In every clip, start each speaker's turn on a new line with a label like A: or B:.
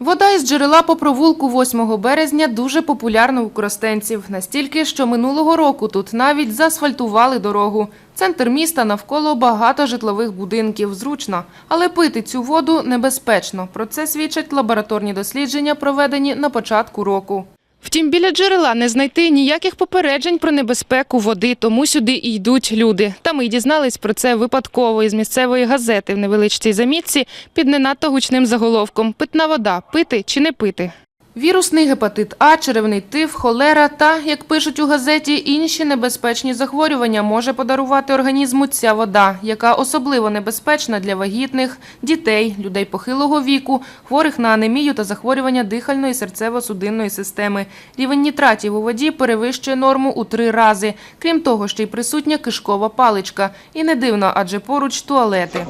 A: Вода із джерела по провулку 8 березня дуже популярна у коростенців. Настільки, що минулого року тут навіть заасфальтували дорогу. Центр міста навколо багато житлових будинків. Зручно. Але пити цю воду небезпечно. Про це свідчать лабораторні дослідження, проведені на початку року. Втім, біля джерела не знайти ніяких попереджень про небезпеку води, тому сюди і йдуть люди. Та ми й дізнались про це випадково із місцевої газети в невеличкій замітці під не надто гучним заголовком «Питна вода. Пити чи не пити?». Вірусний гепатит А, черевний тиф, холера та, як пишуть у газеті, інші небезпечні захворювання може подарувати організму ця вода, яка особливо небезпечна для вагітних, дітей, людей похилого віку, хворих на анемію та захворювання дихальної серцево-судинної системи. Рівень нітратів у воді перевищує норму у три рази. Крім того, ще й присутня кишкова паличка. І не дивно, адже поруч туалети.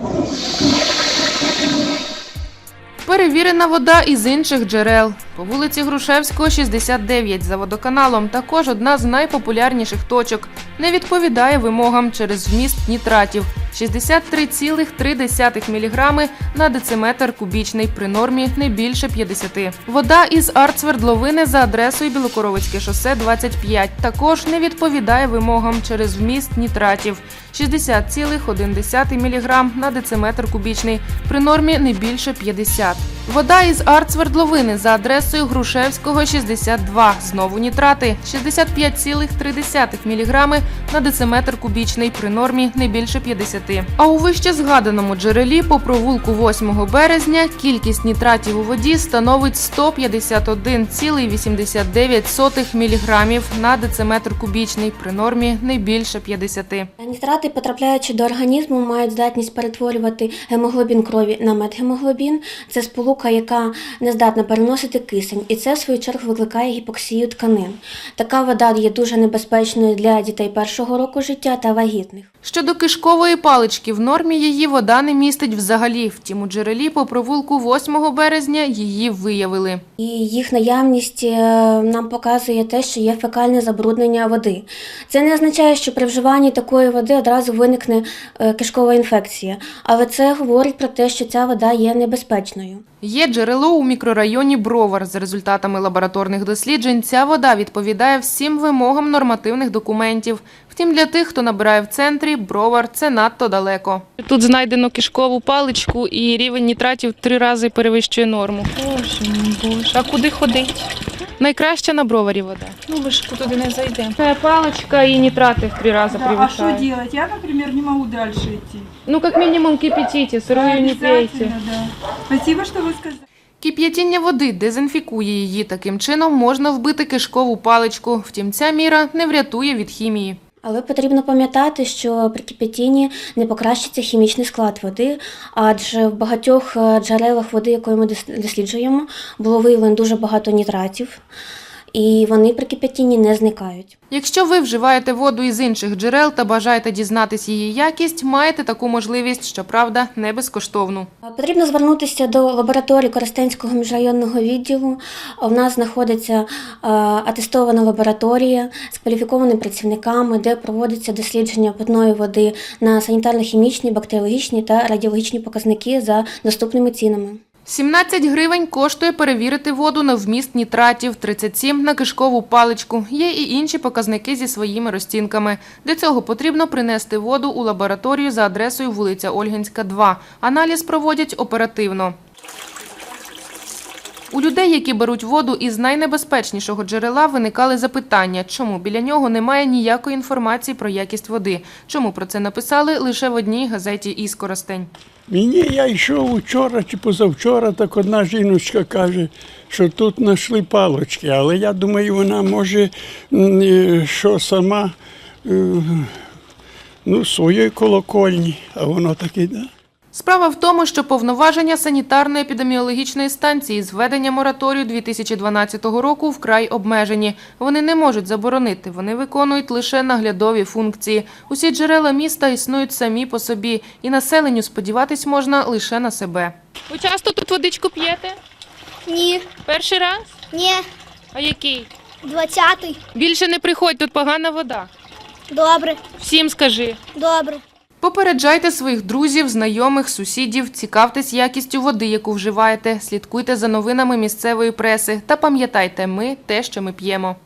A: Перевірена вода із інших джерел. По вулиці Грушевського, 69, за водоканалом, також одна з найпопулярніших точок. Не відповідає вимогам через вміст нітратів. 63,3 мг на дециметр кубічний при нормі не більше 50. Вода із артсвердловини за адресою Білокоровицьке шосе 25 також не відповідає вимогам через вміст нітратів. 60,1 мг на дециметр кубічний при нормі не більше 50. Вода із артсвердловини за адресою Грушевського 62. Знову нітрати 65,3 мг на дециметр кубічний при нормі не більше 50. А у вище згаданому джерелі по провулку 8 березня кількість нітратів у воді становить 151,89 мг на дециметр кубічний при нормі не більше 50.
B: Нітрати, потрапляючи до організму, мають здатність перетворювати гемоглобін крові на метгемоглобін. Це сполука, яка не здатна переносити кисень, і це в свою чергу викликає гіпоксію тканин. Така вода є дуже небезпечною для дітей першого року життя та вагітних.
A: Щодо кишкової палички, в нормі її вода не містить взагалі. Втім, у джерелі по провулку 8 березня її виявили.
B: І їх наявність е, нам показує те, що є фекальне забруднення води. Це не означає, що при вживанні такої води одразу виникне е, кишкова інфекція, але це говорить про те, що ця вода є небезпечною.
A: Є джерело у мікрорайоні Бровар. За результатами лабораторних досліджень, ця вода відповідає всім вимогам нормативних документів. Втім, для тих, хто набирає в центрі, Бровар – це надто далеко. Тут знайдено кишкову паличку і рівень нітратів три рази перевищує норму.
C: Боже мій боже, а куди ходить?
A: Найкраща на Броварі вода.
C: Ну ми ж туди не зайдемо.
A: Це паличка і нітрати в три рази
D: Да, а що робити? Я, наприклад, не можу далі йти.
A: Ну, як мінімум, кипятіть, сирою не пейте.
D: Да. Спасибо, що ви сказали.
A: Кип'ятіння води дезінфікує її. Таким чином можна вбити кишкову паличку. Втім, ця міра не врятує від хімії.
B: Але потрібно пам'ятати, що при кипятінні не покращиться хімічний склад води, адже в багатьох е, джерелах води, якої ми дос- досліджуємо, було виявлено дуже багато нітратів, і вони при кипятінні не зникають.
A: Якщо ви вживаєте воду із інших джерел та бажаєте дізнатись її якість, маєте таку можливість, щоправда, не безкоштовну.
B: Потрібно звернутися до лабораторії Коростенського міжрайонного відділу. У нас знаходиться атестована лабораторія з кваліфікованими працівниками, де проводиться дослідження питної води на санітарно-хімічні, бактеріологічні та радіологічні показники за доступними цінами.
A: 17 гривень коштує перевірити воду на вміст нітратів, 37 – на кишкову паличку. Є і інші показники зі своїми розцінками. Для цього потрібно принести воду у лабораторію за адресою вулиця Ольгінська, 2. Аналіз проводять оперативно. У людей, які беруть воду із найнебезпечнішого джерела, виникали запитання, чому біля нього немає ніякої інформації про якість води. Чому про це написали лише в одній газеті «Іскоростень».
E: Мені я йшов учора чи позавчора, так одна жіночка каже, що тут знайшли палочки, але я думаю, вона може е, що сама е, ну, своєї колокольні, а воно таке, да.
A: Справа в тому, що повноваження санітарно-епідеміологічної станції з введення мораторію 2012 року вкрай обмежені. Вони не можуть заборонити, вони виконують лише наглядові функції. Усі джерела міста існують самі по собі, і населенню сподіватись можна лише на себе. Ви часто тут водичку п'єте?
F: Ні,
A: Перший раз?
F: ні,
A: А який?
F: двадцятий.
A: Більше не приходь, тут погана вода.
F: Добре,
A: Всім скажи.
F: добре.
A: Попереджайте своїх друзів, знайомих, сусідів, цікавтесь якістю води, яку вживаєте, слідкуйте за новинами місцевої преси та пам'ятайте, ми те, що ми п'ємо.